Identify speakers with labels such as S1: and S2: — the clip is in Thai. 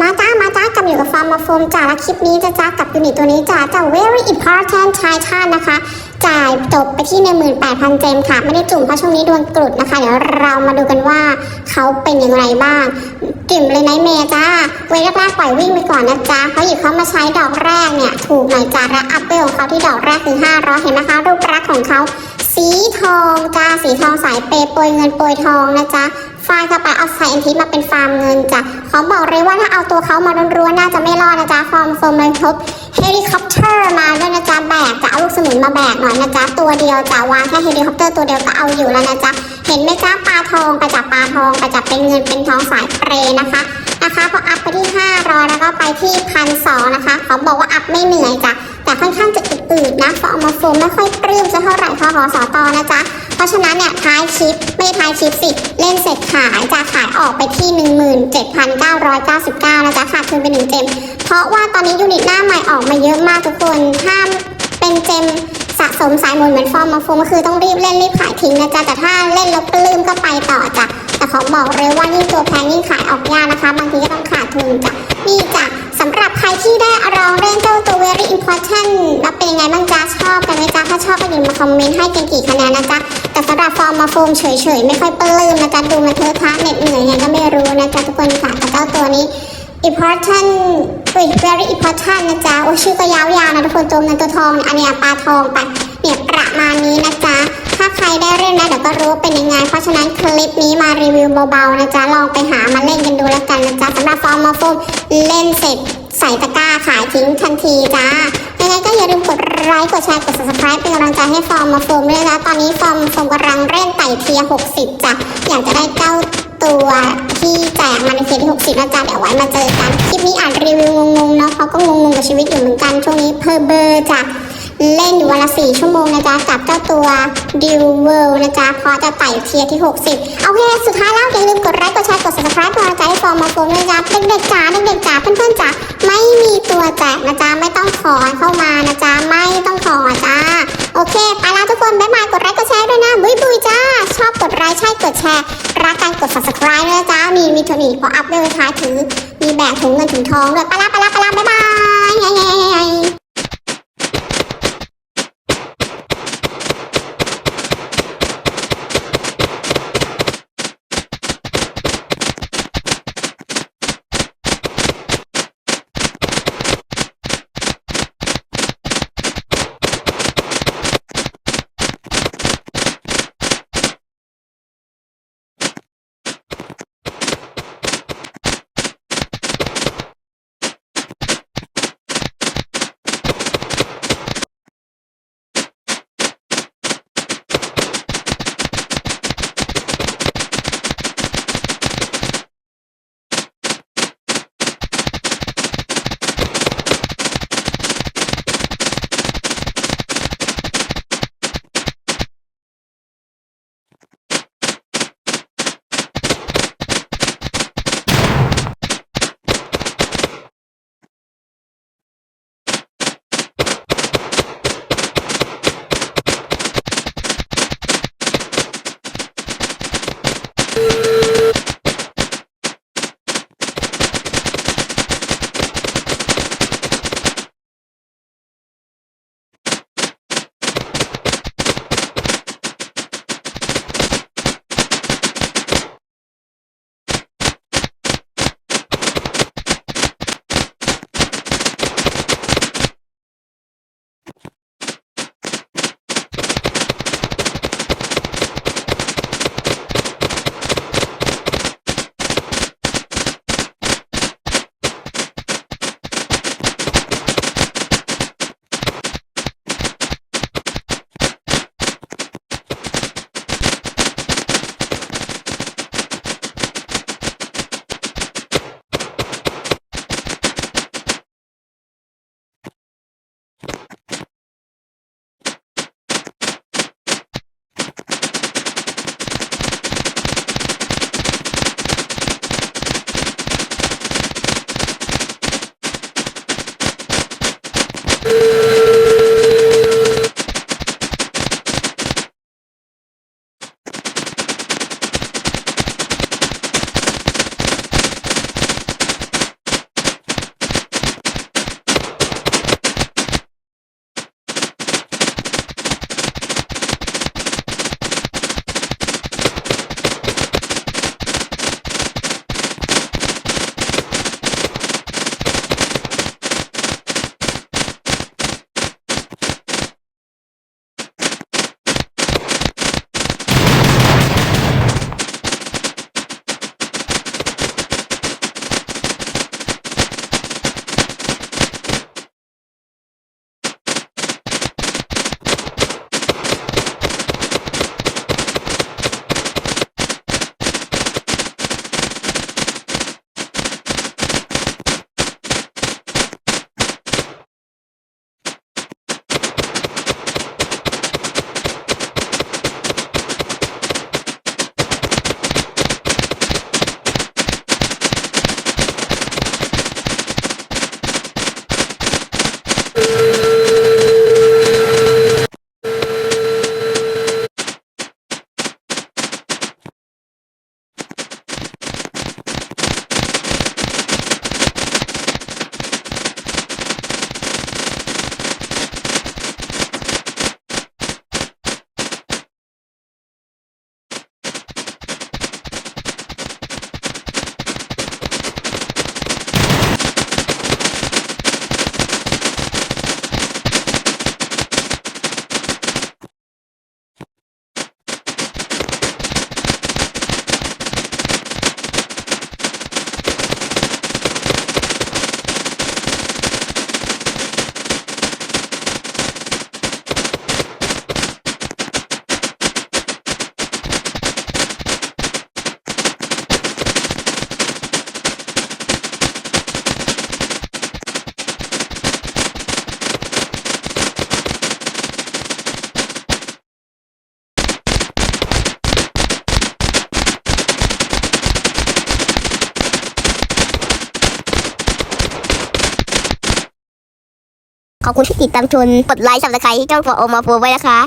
S1: มาจ้ามาจ้ากลับอยู่กับฟอร์มมาโฟมจ้าและคลิปนี้จะจ้ากับยูนิตตัวนี้จ้าจะ very important titan นะคะ จ่ายจบไปที่18,000เจมค่ะ ไม่ได้จุ่มเพราะช่วงนี้โดนกรุดนะคะ เดี๋ยวเรามาดูกันว่าเขาเป็นอย่างไรบ้างกิ่มเลยไนเมย์จ้าเวลแรกๆปล่อยวิ่งไปก่อนนะจ๊ะเพราหยิบเขามาใช้ดอกแรกเนี่ย ถูกหน่อยจ้าและอัพเวลของเขาที่ดอกแรกคือ500เห็นไหมคะรูปลักษณ์ของเขา สีทองจ้าสีทองสายเปย์โปรยเงินโปรยทองนะจ๊ะฟาร์มเข้าไปเอาไซเอ็นทีมาเป็นฟาร์มเงินจ้ะขอบอกเลยว่าถ้าเอาตัวเขามาล้วนๆน่าจะไม่รอดนะจ๊ะฟอร์มโฟมเลยทบเฮลิคอปเตอร์มาด้วยนะจ๊ะแบกจะเอาลูกสมุนมาแบกหน่อยนะจ๊ะตัวเดียวจะวางแค่เฮลิคอปเตอร์ตัวเดียวก็เอาอยู่แล้วนะจ๊ะเห็นไหมจ๊ะปลาทองไปจับปลาทองไปจับเป็นเงินเป็นทองสายเปรย์นะคะนะคะพออัพไปที่500แล้วก็ไปที่พันสองนะคะเขาบอกว่าอัพไม่เหนื่อยจ้ะ แต่ค่อนข้างจะอืดๆนะฟอร์มาโฟมไม่ค่อยปลื้มจะเท่าไหร่พอหอสอตอนะจ๊ะ เพราะฉะนั้นเนี่ยท้ายคลิปไม่ท้ายคลิปสิ เล่นเสร็จขายจะขายออกไปที่ 17,999นะจ๊ะขาดทุนไปหนึ่งเจม เพราะว่าตอนนี้ยูนิตหน้าใหม่ออกมาเยอะมากทุกคนถ้าเป็นเจมสะสมสายมนต์เหมือนฟอร์มาโฟมก็คือต้องรีบเล่นรีบขายทิ้งนะจ๊ะแต่ถ้าเล่นแล้วปลื้มก็ไปต่อจ้ะแต่ขอบอกเลยว่ายิ่งตัวแพงยิ่งขายออกยากนะคะ บางทีก็ต้องขาดทุนจ้ะนี่จ้ะำหรับใครที่ได้ลองเล่นเจ้าตัว very important แล้วเป็นยังไงบ้างจ๊ะชอบกันไหมจ๊ะถ้าชอบก็อย่าลืมมาคอมเมนต์ให้กันกี่คะแนนนะจ๊ะแต่สำหรับฟอร์มมาโฟมเฉยๆ ไม่ค่อยปลื้มนะจ๊ะดูมาเทอะทะเหน็ดเหนื่อยไงก็ไม่รู้นะจ๊ะทุกคนค่ะแต่เจ้าตัวนี้ important เอ้ย very important นะจ๊ะโอ้ชื่อก็ยาวๆนะทุกคนตัวเงินตัวทองอันเนี้ยปลาทองไปเนี่ยประมาณนี้นะจ๊ะ ถ้าใครได้เล่นนะเดี๋ยวก็รู้เป็นยังไง เพราะฉะนั้นคลิปนี้มารีวิวเบาๆนะจ๊ะ ลองไปหามาเล่นกันดูแล้วกันนะจ๊ะสำหรับฟอร์มมาโฟมเล่นเสร็จใส่ตะกร้าขายทิ้งทันทีจ้า ยังไงก็อย่าลืมกดไลค์ กดแชร์ กด subscribe เป็นกำลังใจให้ฟอร์มมาโฟมด้วยนะตอนนี้ฟอร์มโฟมกำลังเล่นไต่เทียร์60จ้ะ อยากจะได้เจ้าตัวที่แจกมาในเทียร์ที่ 60นะจ๊ะ เดี๋ยวไว้มาเจอกัน คลิปนี้อ่านรีวิวงงๆเนาะเขาก็งงๆกับชีวิตอยู่เหมือนกัน ช่วงนี้เพอเบอร์จ้ะ เล่นอยู่วันละสี่ชั่วโมงนะจ๊ะกับเจ้าตัวดิวเวิลนะจ๊ะเพราะจะไต่เทียร์ที่ 60 เอาแค่สุดท้ายแล้วอย่าลืมกดไลค์กดแชร์กด subscribe กำลังใจให้ฟอร์มมาโฟมนะจ๊ะเด็กๆจ๋าเด็กๆจ๋าเพื่อนๆจ๋าไม่มีตัวแจกนะจ๊ะไม่ต้องขอเข้ามานะจ๊ะไม่ต้องขอจ้าโอเคไปแล้วทุกคนบ๊ายบายกดไลค์กดแชร์ด้วยนะบุยบุยจ้าชอบกดไลค์ใช่กดแชร์รักการกด subscribe นะจ๊ะมีมีโทนี่พออัพเวลท้ายถือมีแบกถุงเงินถุงทองด้วยไปละไปละ
S2: ขอบคุณที่ติดตามชมกดไลค์สับสไครต์ช่องฟอร์โอมาโฟไว้นะคะ